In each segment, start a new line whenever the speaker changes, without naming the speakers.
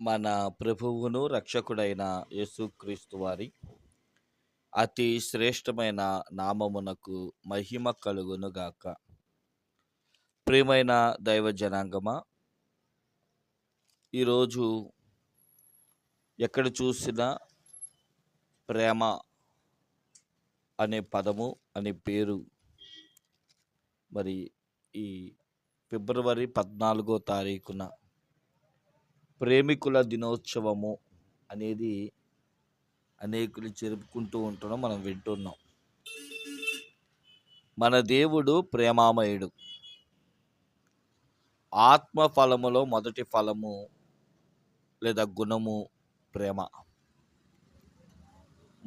మన ప్రభువును రక్షకుడైన యేసుక్రీస్తు వారి అతి శ్రేష్టమైన నామమునకు మహిమ కలుగును గాక. ప్రియమైన దైవ జనాంగమా ఈరోజు ఎక్కడ చూసినా ప్రేమ అనే పదము అనే పేరు మరి ఈ ఫిబ్రవరి పద్నాలుగో తారీఖున ప్రేమికుల దినోత్సవము అనేది అనేకులు జరుపుకుంటూ ఉంటున్నాం మనం వింటున్నాం. మన దేవుడు ప్రేమామయుడు. ఆత్మ ఫలములో మొదటి ఫలము లేదా గుణము ప్రేమ.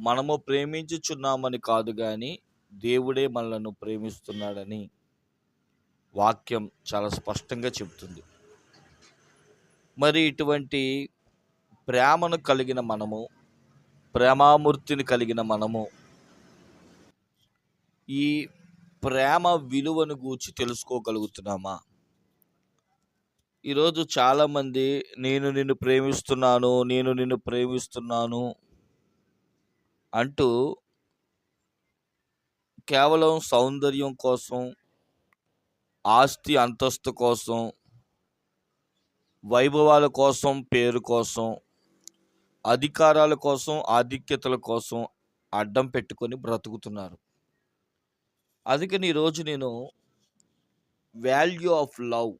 మనము ప్రేమించుచున్నామని కాదు కానీ దేవుడే మనలను ప్రేమిస్తున్నాడని వాక్యం చాలా స్పష్టంగా చెబుతుంది. మరి ఇటువంటి ప్రేమను కలిగిన మనము ప్రేమామూర్తిని కలిగిన మనము ఈ ప్రేమ విలువను గూర్చి తెలుసుకోగలుగుతున్నామా? ఈరోజు చాలామంది నేను నిన్ను ప్రేమిస్తున్నాను నేను నిన్ను ప్రేమిస్తున్నాను అంటూ కేవలం సౌందర్యం కోసం ఆస్తి అంతస్తు కోసం వైభవాల కోసం పేరు కోసం అధికారాల కోసం ఆధిక్యతల కోసం అడ్డం పెట్టుకొని బ్రతుకుతున్నారు. అందుకని ఈరోజు నేను వాల్యూ ఆఫ్ లవ్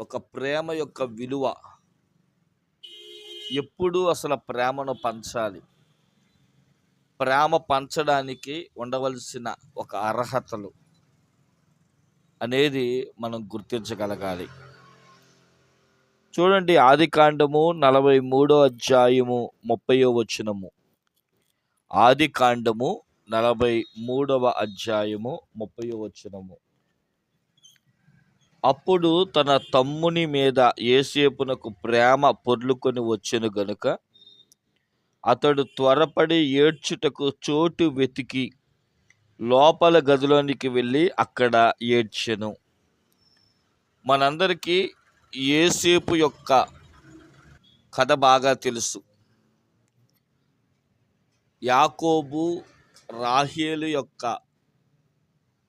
ఒక ప్రేమ యొక్క విలువ ఎప్పుడు అసలు ప్రేమను పంచాలి. ప్రేమ పంచడానికి ఉండవలసిన ఒక అర్హతలు అనేది మనం గుర్తించగలగాలి. చూడండి ఆది కాండము నలభై మూడో అధ్యాయము ముప్పయో వచనము. ఆది కాండము నలభై మూడవ అధ్యాయము ముప్పయో వచనము. అప్పుడు తన తమ్ముని మీద ఏసేపునకు ప్రేమ పొర్లుకొని వచ్చెను గనుక అతడు త్వరపడి ఏడ్చుటకు చోటు వెతికి లోపల గదిలోనికి వెళ్ళి అక్కడ ఏడ్చెను. మనందరికీ ఏసేపు యొక్క కథ బాగా తెలుసు. యాకోబు రాహేలు యొక్క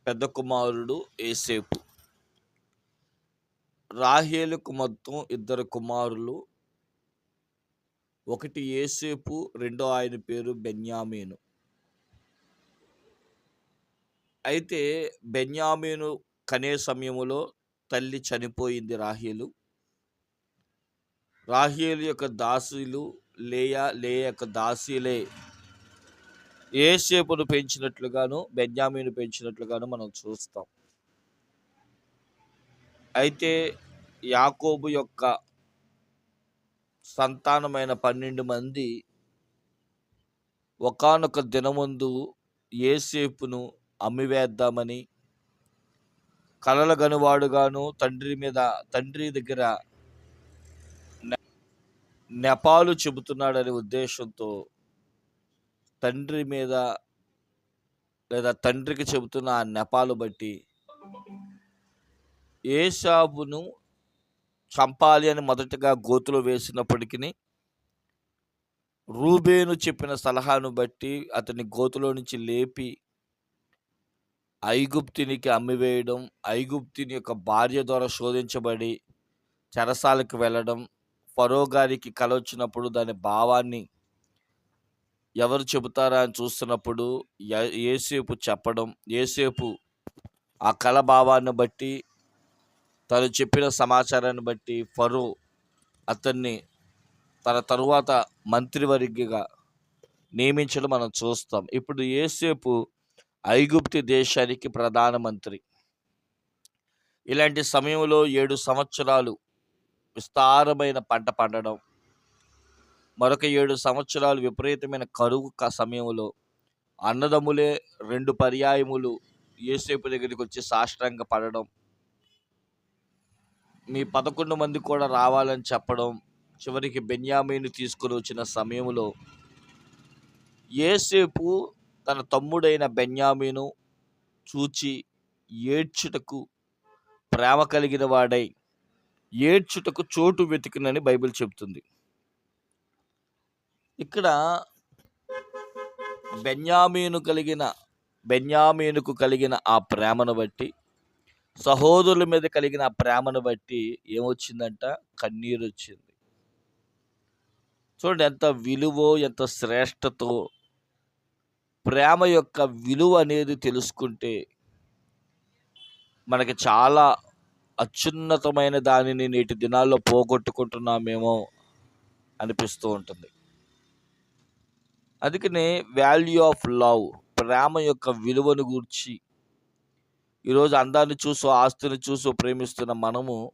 పెద్ద కుమారుడు ఏసేపు రాహేలుకు మొత్తం ఇద్దరు కుమారులు. ఒకటి ఏసేపు రెండో ఆయన పేరు బెన్యామీను. అయితే బెన్యామీను కనే సమయంలో తల్లి చనిపోయింది రాహేలు. రాహేలు యొక్క దాసులు లేయా లే యొక్క దాసీలే. ఏసేపును పెంచినట్లుగాను బెన్యామీను పెంచినట్లుగాను మనం చూస్తాం. అయితే యాకోబు యొక్క సంతానమైన పన్నెండు మంది ఒకానొక దినముందు ఏసేపును అమ్మివేద్దామని కలల గనువాడుగాను తండ్రి మీద తండ్రి దగ్గర నెపాలు చెబుతున్నాడనే ఉద్దేశంతో తండ్రి మీద లేదా తండ్రికి చెబుతున్న ఆ నెపాలు బట్టి ఏషాబును చంపాలి అని మొదటగా గోతులు వేసినప్పటికీ రూబేను చెప్పిన సలహాను బట్టి అతని గోతులో నుంచి లేపి ఐగుప్తినికి అమ్మివేయడం ఐగుప్తిని యొక్క భార్య ద్వారా శోధించబడి చెరసాలకు వెళ్ళడం ఫరో గారికి కల వచ్చినప్పుడు దాని భావాన్ని ఎవరు చెబుతారా అని చూస్తున్నప్పుడు ఏసేపు చెప్పడం ఏసేపు ఆ కళ భావాన్ని బట్టి తను చెప్పిన సమాచారాన్ని బట్టి ఫరో అతన్ని తన తరువాత మంత్రివర్గిగా నియమించడం మనం చూస్తాం. ఇప్పుడు ఏసేపు ఐగుప్తి దేశానికి ప్రధానమంత్రి ఇలాంటి సమయంలో ఏడు సంవత్సరాలు విస్తారమైన పంట పండడం మరొక ఏడు సంవత్సరాలు విపరీతమైన కరువు సమయంలో అన్నదమ్ములే రెండు పర్యాయములు ఏసేపు దగ్గరికి వచ్చి సాష్టంగా పడడం మీ పదకొండు మంది కూడా రావాలని చెప్పడం చివరికి బెన్యామీని తీసుకుని వచ్చిన సమయంలో ఏసేపు తన తమ్ముడైన బెన్యామీను చూచి ఏడ్చుటకు ప్రేమ కలిగిన వాడై ఏడ్చుటకు చోటు వెతికినని బైబిల్ చెబుతుంది. ఇక్కడ బెన్యామీను కలిగిన బెన్యామీనుకు కలిగిన ఆ ప్రేమను బట్టి సహోదరుల మీద కలిగిన ఆ ప్రేమను బట్టి ఏమొచ్చిందంట? కన్నీరు వచ్చింది చూడండి ఎంత విలువో ఎంత శ్రేష్టతో ప్రేమ యొక్క విలువ అనేది తెలుసుకుంటే మనకి చాలా అత్యున్నతమైన దానిని నేటి దినాల్లో పోగొట్టుకుంటున్నామేమో అనిపిస్తూ ఉంటుంది. అందుకనే వాల్యూ ఆఫ్ లవ్ ప్రేమ యొక్క విలువను గూర్చి ఈరోజు అందాన్ని చూసో ఆస్తిని చూసో ప్రేమిస్తున్న మనము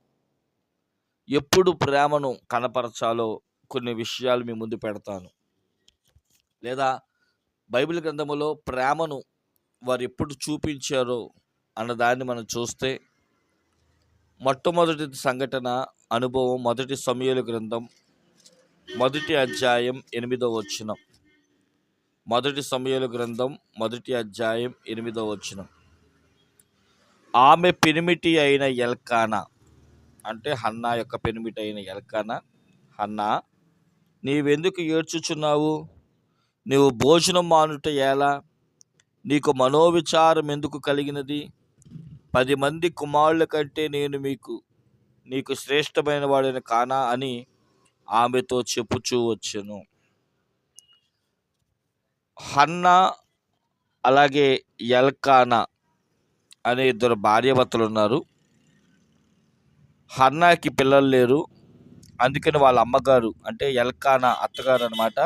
ఎప్పుడు ప్రేమను కనపరచాలో కొన్ని విషయాలు మీ ముందు పెడతాను. లేదా బైబిల్ గ్రంథములో ప్రేమను వారు ఎప్పుడు చూపించారో అన్న దాన్ని మనం చూస్తే మొట్టమొదటి సంఘటన అనుభవం మొదటి సమయాల గ్రంథం మొదటి అధ్యాయం ఎనిమిదో వచనం. మొదటి సమయాల గ్రంథం మొదటి అధ్యాయం ఎనిమిదో వచనం. ఆమె పెనిమిటి అయిన ఎల్కానా అంటే హన్నా యొక్క పెనిమిటి అయిన ఎల్కానా హన్నా నీవెందుకు ఏడ్చుచున్నావు? నీవు భోజనం మానుట ఎలా? నీకు మనోవిచారం ఎందుకు కలిగినది? పది మంది కుమారుల కంటే నేను మీకు నీకు శ్రేష్టమైన వాడిని కానా అని ఆమెతో చెప్పుచూ వచ్చాను. హన్న అలాగే ఎల్కానా అనే ఇద్దరు భార్యభర్తలు ఉన్నారు హన్నాకి పిల్లలు లేరు. అందుకని వాళ్ళ అమ్మగారు అంటే ఎల్కానా అత్తగారు అనమాట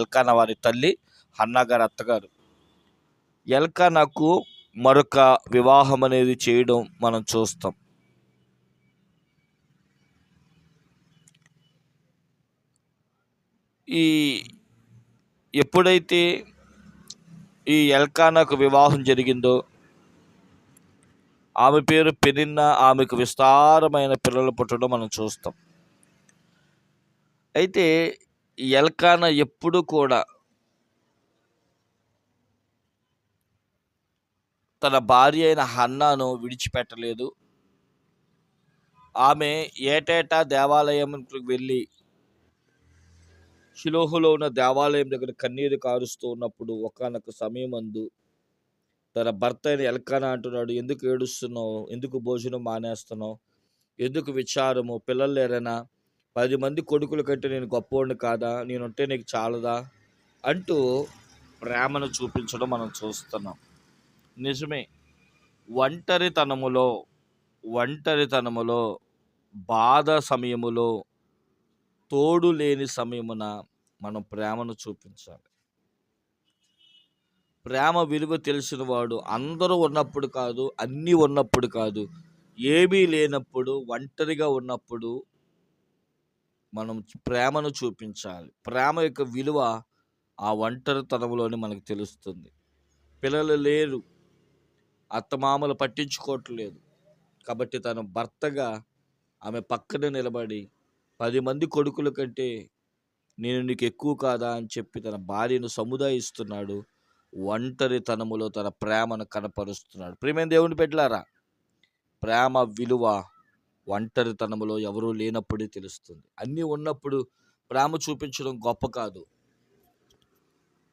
ఎల్కానా వారి తల్లి అన్నగారు అత్తగారు. ఎల్కానాకు మరొక వివాహం అనేది చేయడం మనం చూస్తాం. ఈ ఎప్పుడైతే ఈ ఎల్కానాకు వివాహం జరిగిందో ఆమె పేరు పెరిన్న ఆమెకు విస్తారమైన పిల్లలు పుట్టడం మనం చూస్తాం. అయితే ఎల్కాన ఎప్పుడు కూడా తన భార్య అయిన హన్నాను విడిచిపెట్టలేదు. ఆమె ఏటేటా దేవాలయంకి వెళ్ళి షిలోహులో ఉన్న దేవాలయం దగ్గర కన్నీరు కారుస్తూ ఉన్నప్పుడు ఒకనొక సమయం అందు తన భర్త అయిన ఎల్కాన అంటున్నాడు ఎందుకు ఏడుస్తున్నావు? ఎందుకు భోజనం మానేస్తున్నావు? ఎందుకు విచారము? పిల్లలు లేరనా? పది మంది కొడుకుల కంటే నేను గొప్పవాడిని కాదా? నేనుంటే నీకు చాలదా? అంటూ ప్రేమను చూపించడం మనం చూస్తున్నాం. నిజమే. ఒంటరితనములో ఒంటరితనములో బాధ సమయములో తోడు లేని సమయమున మనం ప్రేమను చూపించాలి. ప్రేమ విలువ తెలిసిన వాడు అందరూ ఉన్నప్పుడు కాదు అన్నీ ఉన్నప్పుడు కాదు ఏమీ లేనప్పుడు ఒంటరిగా ఉన్నప్పుడు మనం ప్రేమను చూపించాలి. ప్రేమ యొక్క విలువ ఆ ఒంటరితనంలోనే మనకు తెలుస్తుంది. పిల్లలు లేరు. అత్తమామలు పట్టించుకోవట్లేదు. కాబట్టి తన భర్తగా ఆమె పక్కన నిలబడి పది మంది కొడుకుల కంటే నేను నీకు ఎక్కువ కాదా అని చెప్పి తన భార్యను సముదాయిస్తున్నాడు. ఒంటరితనములో తన ప్రేమను కనపరుస్తున్నాడు. ప్రేమ దేవుని పెట్టారా ప్రేమ విలువ ఒంటరితనంలో ఎవరూ లేనప్పుడే తెలుస్తుంది. అన్నీ ఉన్నప్పుడు ప్రేమ చూపించడం గొప్ప కాదు.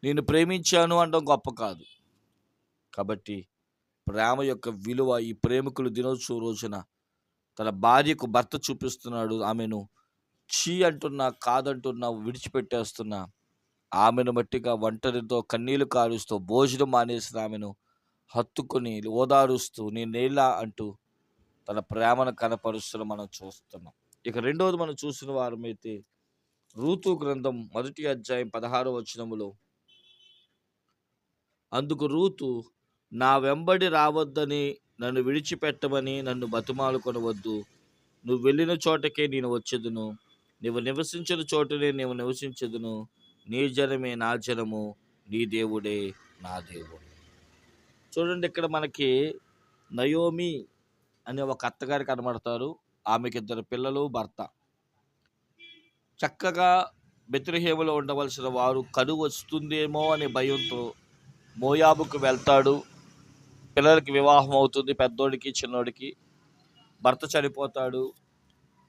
నేను ప్రేమించాను అనడం గొప్ప కాదు. కాబట్టి ప్రేమ యొక్క విలువ ఈ ప్రేమికులు దినోత్సవ రోజున తన భార్యకు భర్త చూపిస్తున్నాడు. ఆమెను చీ అంటున్నా కాదంటున్నా విడిచిపెట్టేస్తున్నా ఆమెను మట్టిగా ఒంటరితో కన్నీళ్ళు కారుస్తూ భోజనం మానేసిన ఆమెను హత్తుకొని ఓదారుస్తూ నీ నేల అంటూ తన ప్రేమను కనపరుస్తున్న మనం చూస్తున్నాం. ఇక రెండవది మనం చూసిన వారమైతే రూతు గ్రంథం మొదటి అధ్యాయం పదహారు వచనములో అందుకు రూతు నా వెంబడి రావద్దని నన్ను విడిచిపెట్టమని నన్ను బతుమాలు కొనవద్దు. నువ్వు వెళ్ళిన చోటకే నేను వచ్చేదును. నువ్వు నివసించిన చోటనే నీవు నివసించదును. నీ జనమే నా జనము నీ దేవుడే నా దేవుడు. చూడండి ఇక్కడ మనకి నయోమి అనే ఒక అత్తగారు కనబడతారు. ఆమెకి ఇద్దరు పిల్లలు భర్త. చక్కగా బెత్రహేములో ఉండవలసిన వారు కరువు వస్తుందేమో అనే భయంతో మోయాబుకు వెళ్తాడు. పిల్లలకి వివాహం అవుతుంది పెద్దోడికి చిన్నోడికి. భర్త చనిపోతాడు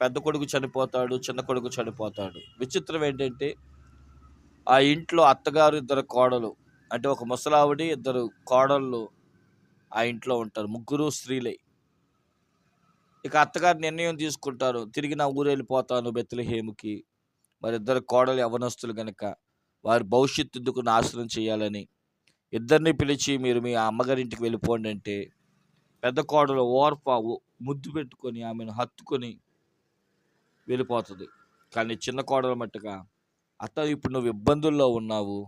పెద్ద కొడుకు చనిపోతాడు చిన్న కొడుకు చనిపోతాడు. విచిత్రం ఏంటంటే ఆ ఇంట్లో అత్తగారు ఇద్దరు కోడలు అంటే ఒక ముసలావిడి ఇద్దరు కోడళ్ళు ఆ ఇంట్లో ఉంటారు. ముగ్గురు స్త్రీలే. ఇక అత్తగారు నిర్ణయం తీసుకుంటారు. తిరిగి నా ఊరు వెళ్ళిపోతాను బెత్తలహేముకి మరి ఇద్దరు కోడలు యవనస్తులు గనక వారి భవిష్యత్తు ఎందుకు నాశనం చేయాలని ఇద్దరిని పిలిచి మీరు మీ అమ్మగారింటికి వెళ్ళిపోండి అంటే పెద్ద కోడలు ఓర్ప ముద్దు పెట్టుకొని ఆమెను హత్తుకొని వెళ్ళిపోతుంది. కానీ చిన్న కోడలు మట్టుగా అత్త ఇప్పుడు నువ్వు ఇబ్బందుల్లో ఉన్నావు.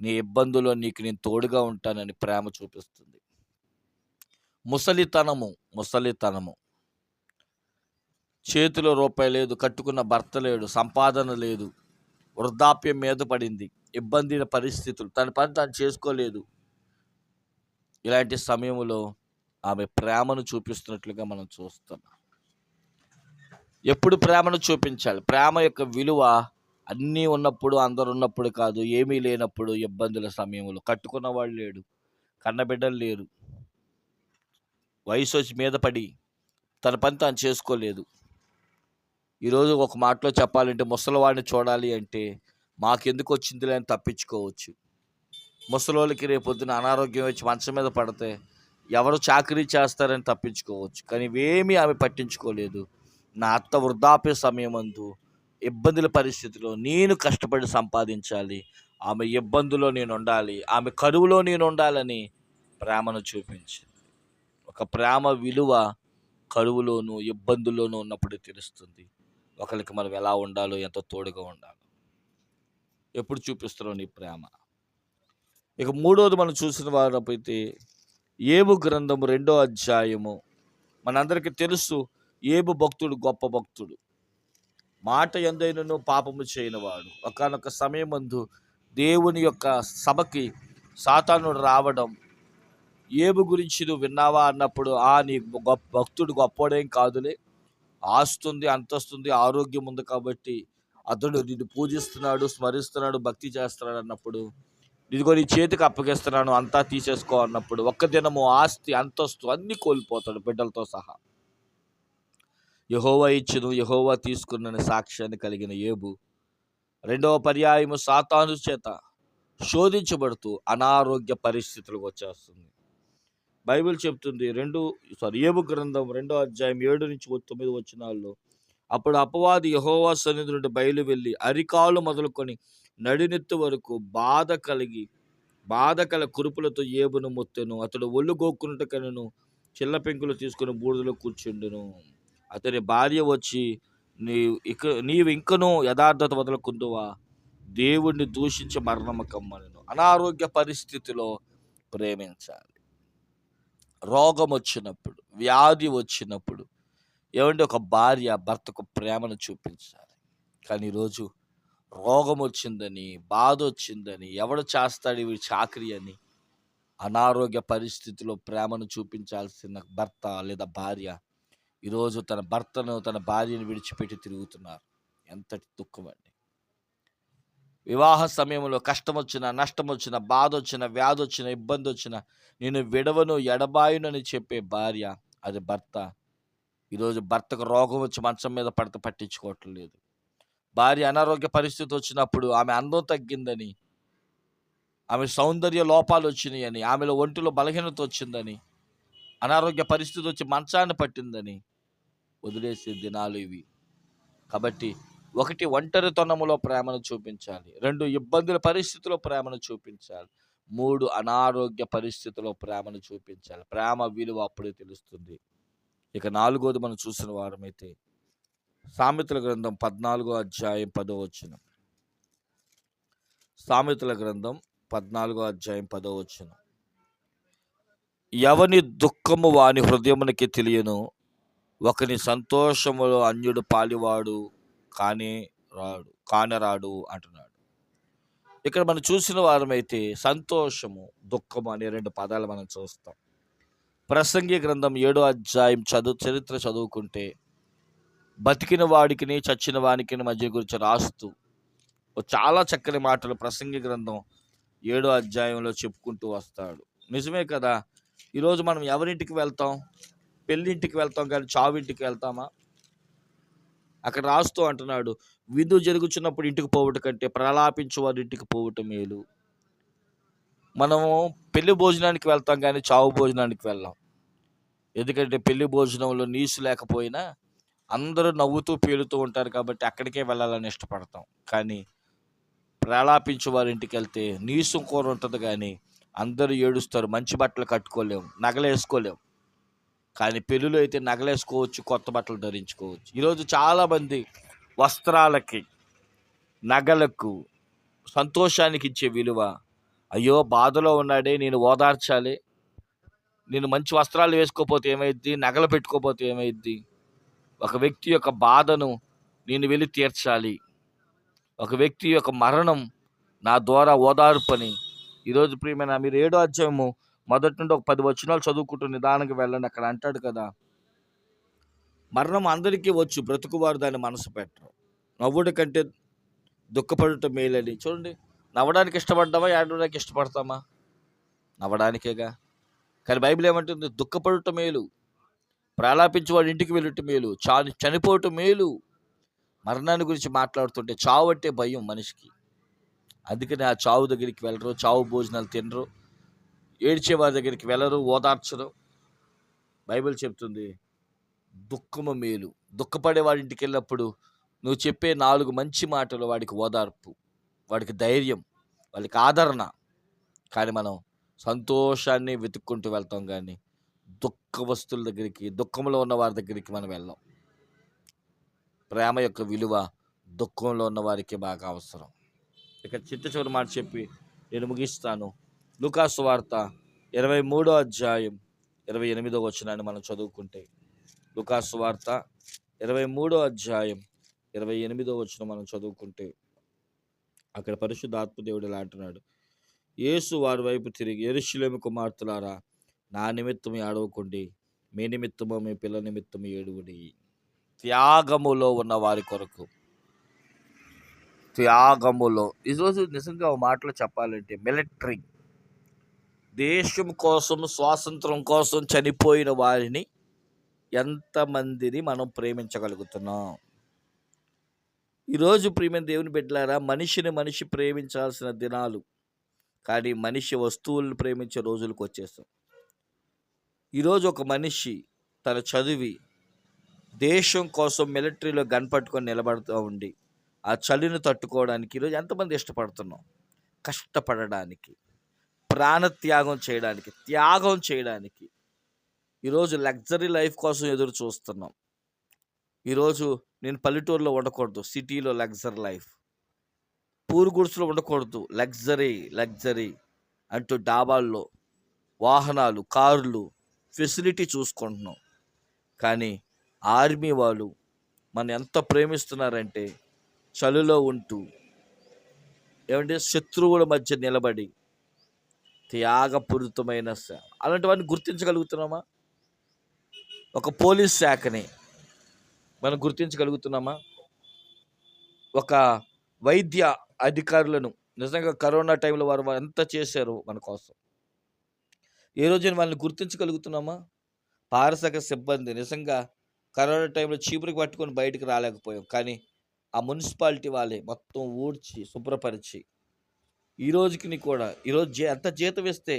నీ ఇబ్బందుల్లో నీకు నేను తోడుగా ఉంటానని ప్రేమ చూపిస్తుంది. ముసలితనము ముసలితనము. చేతిలో రూపాయి లేదు కట్టుకున్న భర్త లేడు సంపాదన లేదు. వృద్ధాప్యం మీద పడింది. ఇబ్బంది పరిస్థితులు. తన పని తాను చేసుకోలేదు. ఇలాంటి సమయంలో ఆమె ప్రేమను చూపిస్తున్నట్లుగా మనం చూస్తున్నాం. ఎప్పుడు ప్రేమను చూపించాలి? ప్రేమ యొక్క విలువ అన్నీ ఉన్నప్పుడు అందరు ఉన్నప్పుడు కాదు ఏమీ లేనప్పుడు ఇబ్బందుల సమయంలో. కట్టుకున్న వాళ్ళు లేడు కన్నబిడ్డలు లేరు. వయసు వచ్చి మీద పడి తన పని తాను చేసుకోలేదు. ఈరోజు ఒక మాటలో చెప్పాలంటే ముసలివాడిని చూడాలి అంటే మాకెందుకు వచ్చిందిలే అని తప్పించుకోవచ్చు. ముసలోళ్ళకి రేపు అనారోగ్యం వచ్చి మంచం మీద పడితే ఎవరు చాకరీ చేస్తారని తప్పించుకోవచ్చు. కానీ ఇవేమీ ఆమె పట్టించుకోలేదు. నా అత్త వృద్ధాప్య సమయమందు ఇబ్బందుల పరిస్థితిలో నేను కష్టపడి సంపాదించాలి. ఆమె ఇబ్బందులో నేను ఉండాలి. ఆమె కరువులో నేను ఉండాలని ప్రేమను చూపించింది. ఒక ప్రేమ విలువ కరువులోను ఇబ్బందుల్లోనూ ఉన్నప్పుడు తెలుస్తుంది. ఒకరికి మనం ఎలా ఉండాలో ఎంత తోడుగా ఉండాలో. ఎప్పుడు చూపిస్తున్నావు నీ ప్రేమ? ఇక మూడోది మనం చూసిన వారైతే ఏబు గ్రంథము రెండో అధ్యాయము. మనందరికీ తెలుసు ఏబు భక్తుడు గొప్ప భక్తుడు. మాట ఎందైనను పాపము చేయనివాడు. ఒకనొక సమయమందు దేవుని యొక్క సభకి సాతానుడు రావడం. ఏబు గురించి నువ్వు విన్నావా అన్నప్పుడు ఆ నీ గొప్ప భక్తుడు గొప్పోడేం కాదులే. ఆస్తుంది అంతస్తుంది ఆరోగ్యం ఉంది కాబట్టి అతడు నిన్ను పూజిస్తున్నాడు స్మరిస్తున్నాడు భక్తి చేస్తున్నాడు అన్నప్పుడు ఇదిగో నీ చేతికి అప్పగిస్తున్నాను అంతా తీసేసుకో అన్నప్పుడు ఒక్క దినము ఆస్తి అంతస్తు అన్నీ కోల్పోతాడు బిడ్డలతో సహా. యహోవా ఇచ్చును యహోవా తీసుకున్న సాక్ష్యాన్ని కలిగిన ఏబు రెండవ పర్యాయము సాతాను చేత శోధించబడుతూ అనారోగ్య పరిస్థితులకు వచ్చేస్తుంది. బైబిల్ చెప్తుంది రెండు సారీ ఏబు గ్రంథం రెండో అధ్యాయం ఏడు నుంచి తొమ్మిది వచ్చినాల్లో అప్పుడు అపవాది యహోవా సన్నిధి నుండి బయలు వెళ్ళి అరికాలు మొదలుకొని నడినెత్తు వరకు బాధ కలిగి బాధ కల కురుపులతో ఏబును మొత్తెను అతడు ఒళ్ళు గోక్కునుటకనను చిల్ల పెంకులు తీసుకుని బూడిదలో కూర్చుండును. అతని భార్య వచ్చి నీ ఇక నీవు ఇంకనూ యథార్థత వదలకుందువా? దేవుణ్ణి దూషించి మరణము కమ్మను అనారోగ్య పరిస్థితిలో ప్రేమించాలి. రోగం వచ్చినప్పుడు వ్యాధి వచ్చినప్పుడు ఏమంటే ఒక భార్య భర్తకు ప్రేమను చూపించాలి. కానీ ఈరోజు రోగం వచ్చిందని బాధ వచ్చిందని ఎవడు చేస్తాడు ఇవి చాకరీ అని అనారోగ్య పరిస్థితిలో ప్రేమను చూపించాల్సిన భర్త లేదా భార్య ఈరోజు తన భర్తను తన భార్యను విడిచిపెట్టి తిరుగుతున్నారు. ఎంతటి దుఃఖం అండి వివాహ సమయంలో కష్టం వచ్చిన నష్టం వచ్చిన బాధ వచ్చిన వ్యాధి వచ్చిన ఇబ్బంది వచ్చిన నేను విడవను ఎడబాయునని చెప్పే భార్య అది భర్త. ఈరోజు భర్తకు రోగం వచ్చి మంచం మీద పడితే పట్టించుకోవటం లేదు. భార్య అనారోగ్య పరిస్థితి వచ్చినప్పుడు ఆమె అందం తగ్గిందని ఆమె సౌందర్య లోపాలు వచ్చినాయని ఆమెలో ఒంటిలో బలహీనత వచ్చిందని అనారోగ్య పరిస్థితి వచ్చి మంచాన్ని పట్టిందని వదిలేసే దినాలు ఇవి. కాబట్టి ఒకటి ఒంటరితనములో ప్రేమను చూపించాలి. రెండు ఇబ్బందుల పరిస్థితుల్లో ప్రేమను చూపించాలి. మూడు అనారోగ్య పరిస్థితుల్లో ప్రేమను చూపించాలి. ప్రేమ విలువ అప్పుడే తెలుస్తుంది. ఇక నాలుగోది మనం చూసిన వారమైతే సామెతల గ్రంథం పద్నాలుగో అధ్యాయం పదో వచ్చిన సామెతల గ్రంథం పద్నాలుగో అధ్యాయం పదో వచ్చిన ఎవని దుఃఖము వాని హృదయమునికి తెలియను? ఒకని సంతోషములో అన్యుడు పాలివాడు కానీ రాడు కానరాడు అంటున్నాడు. ఇక్కడ మనం చూసిన వారమైతే సంతోషము దుఃఖము అనే రెండు పదాలు మనం చూస్తాం. ప్రసంగి గ్రంథం ఏడో అధ్యాయం చదువు చరిత్ర చదువుకుంటే బతికిన వాడికిని చచ్చిన వానికి మధ్య గురించి రాస్తూ చాలా చక్కని మాటలు ప్రసంగి గ్రంథం ఏడో అధ్యాయంలో చెప్పుకుంటూ వస్తాడు. నిజమే కదా? ఈరోజు మనం ఎవరింటికి వెళ్తాం? పెళ్ళింటికి వెళ్తాం కానీ చావింటికి వెళ్తామా? అక్కడ రాస్తూ అంటున్నాడు విందు జరుగుచున్నప్పుడు ఇంటికి పోవటం కంటే ప్రలాపించు వారి ఇంటికి పోవటం మేలు. మనము పెళ్ళి భోజనానికి వెళ్తాం కానీ చావు భోజనానికి వెళ్ళాం. ఎందుకంటే పెళ్ళి భోజనంలో నీసు లేకపోయినా అందరూ నవ్వుతూ పేలుతూ ఉంటారు కాబట్టి అక్కడికే వెళ్ళాలని ఇష్టపడతాం. కానీ ప్రలాపించు వారి ఇంటికి వెళ్తే నీసు కూర ఉంటుంది కానీ అందరూ ఏడుస్తారు మంచి బట్టలు కట్టుకోలేము నగలేసుకోలేము కానీ పెళ్ళిలో అయితే నగలేసుకోవచ్చు కొత్త బట్టలు ధరించుకోవచ్చు. ఈరోజు చాలామంది వస్త్రాలకి నగలకు సంతోషానికి ఇచ్చే విలువ అయ్యో బాధలో ఉన్నాడే నేను ఓదార్చాలి నేను మంచి వస్త్రాలు వేసుకోకపోతే ఏమైద్ది నగలు పెట్టుకోపోతే ఏమైద్ది? ఒక వ్యక్తి యొక్క బాధను నేను వెళ్ళి తీర్చాలి. ఒక వ్యక్తి యొక్క మరణం నా ద్వారా ఓదార్పని ఈరోజు ప్రియమైన మీరు ఏడో అధ్యాయము మొదటి నుండి ఒక పది వచనాలు చదువుకుంటూ నిదానికి వెళ్ళండి. అక్కడ అంటాడు కదా మరణం అందరికీ వచ్చు బ్రతుకువారు దాన్ని మనసు పెట్టరు. నవ్వుడి కంటే దుఃఖపడటం మేలని. చూడండి నవ్వడానికి ఇష్టపడ్డామా ఏడవడానికి ఇష్టపడతామా? నవ్వడానికేగా. కానీ బైబిల్ ఏమంటుంది? దుఃఖపడటం మేలు ప్రలాపించి వాడి ఇంటికి వెళ్ళటం మేలు చా చనిపోవటం మేలు. మరణాన్ని గురించి మాట్లాడుతుంటే చావు అంటే భయం మనిషికి. అందుకని ఆ చావు దగ్గరికి వెళ్ళరు చావు భోజనాలు తినరు. ఏడ్చే వారి దగ్గరికి వెళ్ళరు ఓదార్చరు. బైబిల్ చెప్తుంది దుఃఖము మేలు. దుఃఖపడే వాడి ఇంటికి వెళ్ళినప్పుడు నువ్వు చెప్పే నాలుగు మంచి మాటలు వాడికి ఓదార్పు వాడికి ధైర్యం వాళ్ళకి ఆదరణ. కానీ మనం సంతోషాన్ని వెతుక్కుంటూ వెళ్తాం కానీ దుఃఖ వస్తువుల దగ్గరికి దుఃఖంలో ఉన్న వారి దగ్గరికి మనం వెళ్ళాం. ప్రేమ యొక్క విలువ దుఃఖంలో ఉన్న వారికి బాగా అవసరం. ఇక చిట్ట చివరి మాట చెప్పి నేను ముగిస్తాను. లుకాసు వార్త ఇరవై మూడో అధ్యాయం ఇరవై ఎనిమిదో వచనాన్ని మనం చదువుకుంటే. లుకాసు వార్త ఇరవై మూడో అధ్యాయం ఇరవై ఎనిమిదో వచనం మనం చదువుకుంటే అక్కడ పరిశుద్ధ ఆత్మదేవుడు ఇలా అంటున్నాడు. యేసు వారి వైపు తిరిగి ఎరుశులేమి కుమార్తెలారా నా నిమిత్తం ఏడవకుండి మీ నిమిత్తము మీ పిల్ల నిమిత్తము ఏడుగుడి. త్యాగములో ఉన్న వారి కొరకు. త్యాగములో. ఈరోజు నిజంగా ఒక చెప్పాలంటే మిలిటరీ. దేశం కోసం స్వాతంత్రం కోసం చనిపోయిన వారిని ఎంతమందిని మనం ప్రేమించగలుగుతున్నాం? ఈరోజు ప్రేమ దేవుని బిడ్డలారా మనిషిని మనిషి ప్రేమించాల్సిన దినాలు కానీ మనిషి వస్తువులను ప్రేమించే రోజులకు వచ్చేస్తాం. ఈరోజు ఒక మనిషి తన చదివి దేశం కోసం మిలిటరీలో గన్ పట్టుకొని నిలబడుతూ ఉండి ఆ చలిని తట్టుకోవడానికి ఈరోజు ఎంతమంది ఇష్టపడుతున్నాం? కష్టపడడానికి. ప్రాణత్యాగం చేయడానికి త్యాగం చేయడానికి ఈరోజు లగ్జరీ లైఫ్ కోసం ఎదురు చూస్తున్నాం. ఈరోజు నేను పల్లెటూరులో ఉండకూడదు సిటీలో లగ్జరీ లైఫ్. పూరు గుడుసులో ఉండకూడదు లగ్జరీ లగ్జరీ అంటూ డాబాల్లో వాహనాలు కార్లు ఫెసిలిటీ చూసుకుంటున్నాం. కానీ ఆర్మీ వాళ్ళు మన ఎంత ప్రేమిస్తున్నారంటే చలిలో ఉంటూ ఏమంటే శత్రువుల మధ్య నిలబడి త్యాగపూరితమైన సేవ అలాంటివన్నీ గుర్తించగలుగుతున్నామా? ఒక పోలీస్ శాఖని మనం గుర్తించగలుగుతున్నామా? ఒక వైద్య అధికారులను నిజంగా కరోనా టైంలో వారు ఎంత చేశారు మన కోసం? ఏ రోజున వాళ్ళని గుర్తించగలుగుతున్నామా? పారసక సిబ్బంది నిజంగా కరోనా టైంలో చీపురికి పట్టుకొని బయటికి రాలేకపోయాం. కానీ ఆ మున్సిపాలిటీ వాళ్ళే మొత్తం ఊడ్చి శుభ్రపరిచి ఈ రోజుకి కూడా ఈరోజు జీ ఎంత జీతం ఇస్తే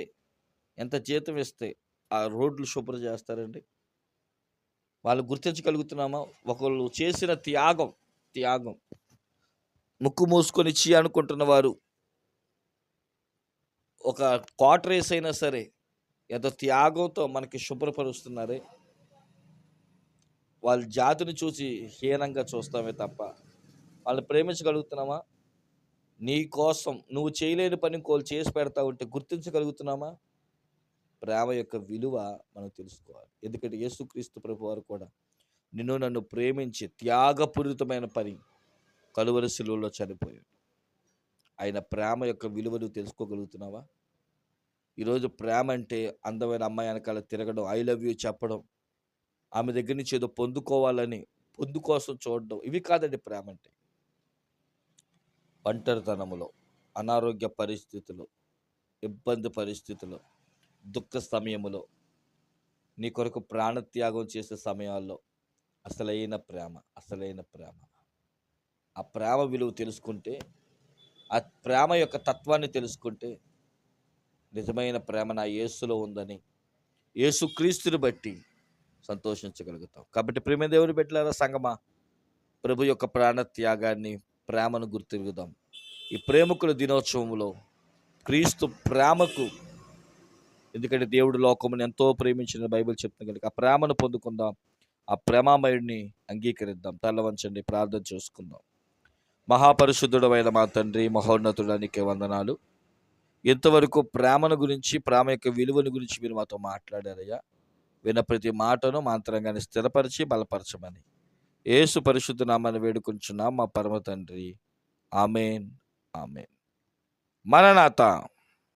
ఎంత జీతం ఇస్తే ఆ రోడ్లు శుభ్రం చేస్తారండి? వాళ్ళు గుర్తించగలుగుతున్నామా? ఒకళ్ళు చేసిన త్యాగం త్యాగం. ముక్కు మూసుకొని చీ అనుకుంటున్న వారు ఒక క్వార్టర్ రేస్ అయినా సరే ఎంతో త్యాగంతో మనకి శుభ్రపరుస్తున్నారే. వాళ్ళ జాతిని చూసి హీనంగా చూస్తామే తప్ప వాళ్ళని ప్రేమించగలుగుతున్నామా? నీ కోసం నువ్వు చేయలేని పని కోలు చేసి పెడతా ఉంటే గుర్తించగలుగుతున్నామా? ప్రేమ యొక్క విలువ మనం తెలుసుకోవాలి. ఎందుకంటే యేసుక్రీస్తు ప్రభు వారు కూడా నిన్ను నన్ను ప్రేమించి త్యాగపూరితమైన పని కలువరి శిలువలో చనిపోయాడు. ఆయన ప్రేమ యొక్క విలువను తెలుసుకోగలుగుతున్నావా? ఈరోజు ప్రేమ అంటే అందమైన అమ్మాయి వెనకాల తిరగడం ఐ లవ్ యూ చెప్పడం ఆమె దగ్గర నుంచి ఏదో పొందుకోవాలని పొందుకోసం చూడడం ఇవి కాదండి ప్రేమ అంటే. ఒంటరితనములో అనారోగ్య పరిస్థితులు ఇబ్బంది పరిస్థితులు దుఃఖ సమయములో నీ కొరకు ప్రాణత్యాగం చేసే సమయాల్లో అసలైన ప్రేమ అసలైన ప్రేమ. ఆ ప్రేమ విలువ తెలుసుకుంటే ఆ ప్రేమ యొక్క తత్వాన్ని తెలుసుకుంటే నిజమైన ప్రేమ నా యేసులో ఉందని యేసుక్రీస్తుని బట్టి సంతోషించగలుగుతాం. కాబట్టి ప్రేమ దేవుని పెట్టారా సంగమా ప్రభు యొక్క ప్రాణ త్యాగాన్ని ప్రేమను గుర్తిరుగుదాం ఈ ప్రేమకుల దినోత్సవంలో క్రీస్తు ప్రేమకు ఎందుకంటే దేవుడు లోకమును ఎంతో ప్రేమించిన బైబిల్ చెప్తుంది కనుక ఆ ప్రేమను పొందుకుందాం. ఆ ప్రేమామయుడిని అంగీకరిద్దాం. తల్లవంచండి ప్రార్థన చేసుకుందాం. మహాపరిశుద్ధుడమైన మా తండ్రి మహోన్నతుడానికి వందనాలు. ఇంతవరకు ప్రేమను గురించి ప్రేమ యొక్క విలువను గురించి మీరు మాతో మాట్లాడారయ్యా. విన్న ప్రతి మాటను మా అంతరంగాన్ని స్థిరపరిచి బలపరచమని. ఏసు పరిశుద్ధ నామాన్ని వేడుకుంటున్నాం మా పరమ తండ్రి. ఆమెన్. ఆమెన్. మరణాత.